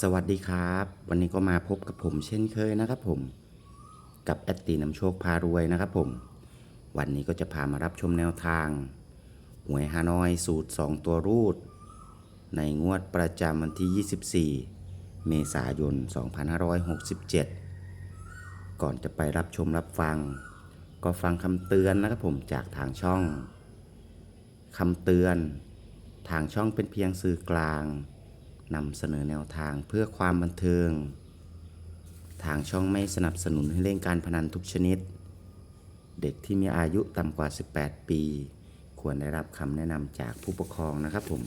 สวัสดีครับ วันนี้ก็มาพบกับผมเช่นเคยนะครับผม กับแอดตีน้ำโชคพารวยนะครับผม วันนี้ก็จะพามารับชมแนวทาง หวยฮานอยสูตร 2 ตัวรูด ในงวดประจำวันที่ 24 เมษายน 2567 ก่อนจะไปรับชมรับฟัง ก็ฟังคำเตือนนะครับผมจากทางช่องคำเตือน ทางช่องเป็นเพียงสื่อกลาง นำเสนอแนวทางเพื่อความบันเทิง ทางช่องไม่สนับสนุนให้เล่นการพนันทุกชนิด เด็กที่มีอายุต่ำกว่า 18 ปี ควรได้รับคำแนะนำจากผู้ปกครองนะครับผม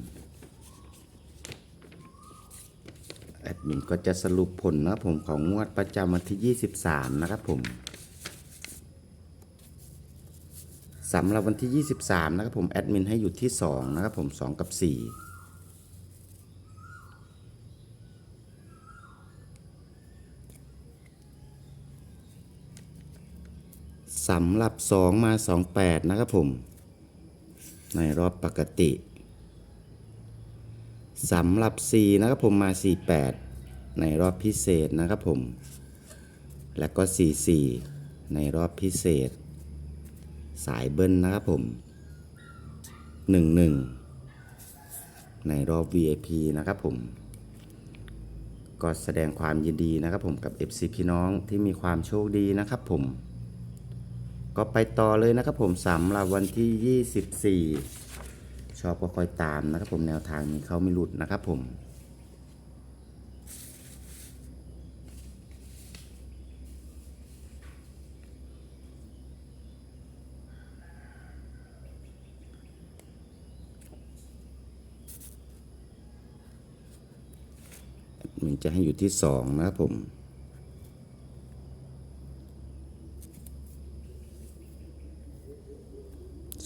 แอดมินก็จะสรุปผลนะครับผมของงวดประจำวันที่ 23 นะครับผมสำหรับวันที่ 23 นะครับผมแอดมินให้อยู่ที่ 2 นะครับผม 2 กับ 4 สำหรับ 2 มา 28 นะครับผม ในรอบปกติสำหรับ 4 นะครับผมมา 48 ในรอบพิเศษนะครับผม และก็ 44 ในรอบพิเศษ สายเบิ้ลนะครับผม 11 ในรอบ VIP นะครับผม ก็แสดงความยินดีนะครับผมกับ FC พี่น้องที่มีความโชคดีนะครับผม ก็ไปต่อเลยนะครับผมสำหรับวันที่ 24 ชอบก็คอยตามนะครับผมแนวทางนี้เขาไม่หลุดนะครับผมมันจะให้อยู่ที่สองนะครับผม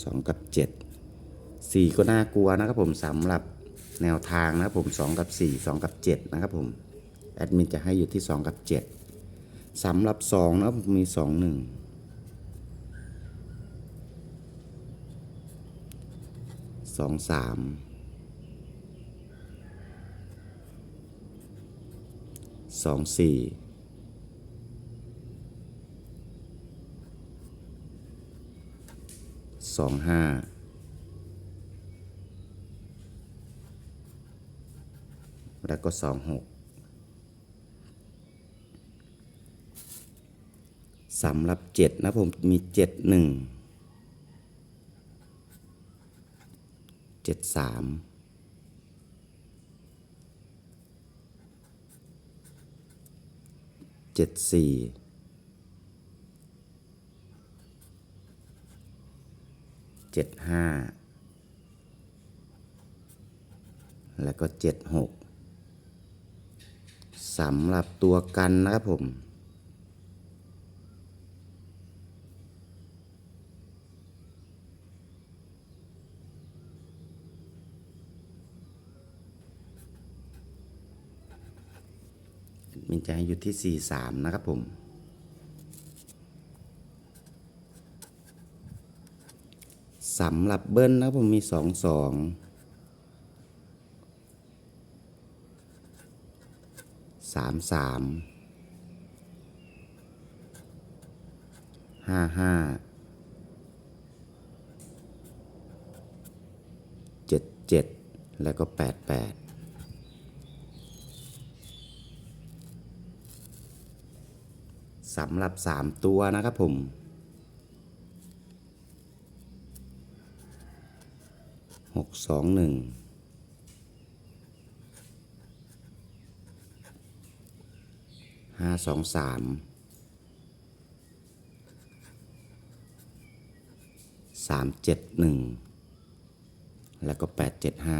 สองกับเจ็ดสี่ก็น่ากลัวนะครับผมสำหรับแนวทางนะครับผมสองกับสี่สองกับเจ็ดนะครับผมแอดมินจะให้อยู่ที่สองกับเจ็ดสำหรับสองนะครับผมมีสองหนึ่งสองสามสองสี่ สองห้าแล้วก็สองหกสำหรับเจ็ดนะผมมีเจ็ดหนึ่งเจ็ดสามเจ็ดสี่ เจ็ดห้าแล้วก็เจ็ดหกสำหรับตัวกันนะครับผมมินจะให้อยู่ที่ 43 นะครับผม สำหรับเบิ้ลนะผมมีสองสองสามสามห้าห้าเจ็ดเจ็ดแล้วก็แปดแปดสำหรับสามตัวนะครับผม หกสองหนึ่งห้าสองสามสามเจ็ดหนึ่งแล้วก็แปดเจ็ดห้า